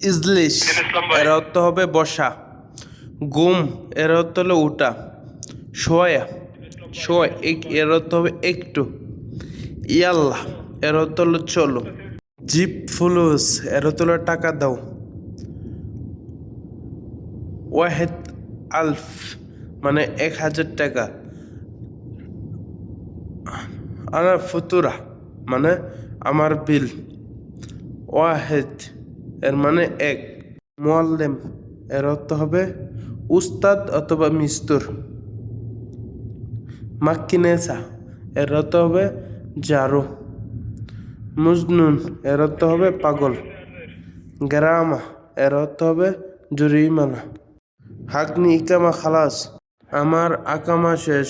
ইজলিশ এর অর্থ হবে বসা। গুম এর অর্থ হলো উঠা। শোয়া শোয়া এক এর অর্থ হবে একটু। ইয়াল্লাহ এর অর্থ হলো চলো। জিপ ফুলুস এর অর্থ হলো টাকা দাও। ওয়াহেদ আলফ মানে এক হাজার টাকা। আনা ফুতুরা মানে আমার বিল। ওয়াহেদ এর মানে এক। মোয়াল্লেম এর অর্থ হবে উস্তাদ অথবা মিস্তুর। মাক্কিনেসা, এর অর্থ হবে জারু। মুজনুন, এর অর্থ হবে পাগল। গ্রামা, এর অর্থ হবে জরিমানা। হাকনি ইকামা খালাস, আমার আকামা শেষ।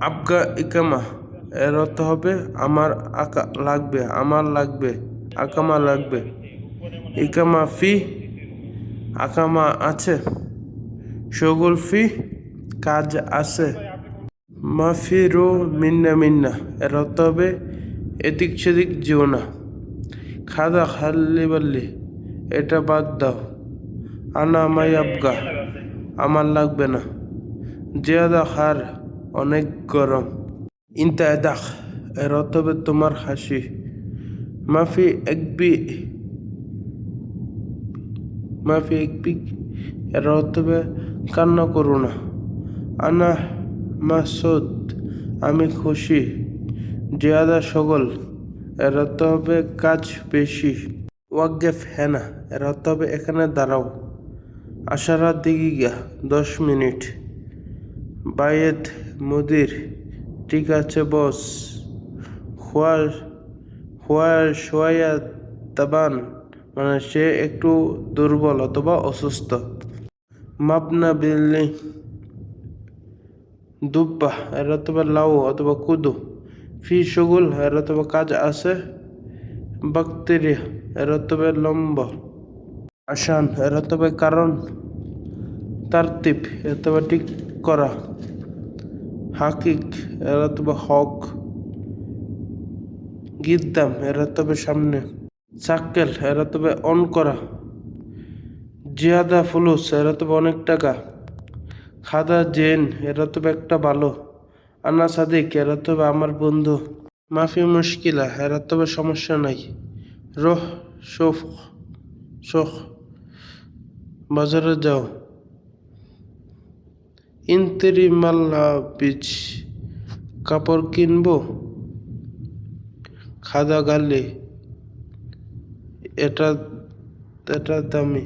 আবগা ইকামা, এর অর্থ হবে আমার আকা লাগবে, আমার লাগবে, আকামা লাগবে। ইকামা ফি, আকামা আছে। শগুল ফি, কাজ আছে। মাফিরো মিন্না মিন্না এর অর্থ হবে এদিক সেদিক যেও না। খাদা খাল্লি বাল্লি, এটা বাদ দাও। আনা মাই আবগা, আমার লাগবে না। জিয়াদা খার, অনেক গরম। ইনতা এদাখ এর অর্থ তোমার হাসি। মাফি একবি মাফি একবি এর অর্থ কান্না করো না। আনা মাসুদ আমি খুশি, জিয়াদা সগল, এর অর্থ হবে কাজ বেশি। ওয়াগেফ হেনা, এর অর্থ হবে এখানে দাঁড়াও। আশারা দিগিগা দশ মিনিট। বায়েদ মুদির, ঠিক আছে বস। খোয়া খোয়া সোয়া তাবান। মানে সে একটু দুর্বল অথবা অসুস্থ। মাবনা বিল্লি দুব্বা এর অথবা লাউ, অথবা কুদু। ফি সগুল এর অথবা কাজ আছে। বাক্তেরিয়া এর অথবা লম্ব। আসান এর অথবা কারণ। তারতিব, অথবা ঠিক করা। হাকিক এর অথবা হক। গিদ্দাম এর অথবা সামনে। সাক্কেল এর অথবা অন করা। জিয়াদা, ফুলুস, এর অথবা অনেক টাকা। খাদা জেন এর অথবা একটা ভালো। আনা সাদিক, এর অথবা আমার বন্ধু। মাফি মুশকিলা, এর অথবা সমস্যা নাই। রোহ শোফ শোখ। বাজারে যাও। ইন্তেরি মাল্লা বীজ, কাপড় কিনবো? খাদা গালে। এটা এটা দামি।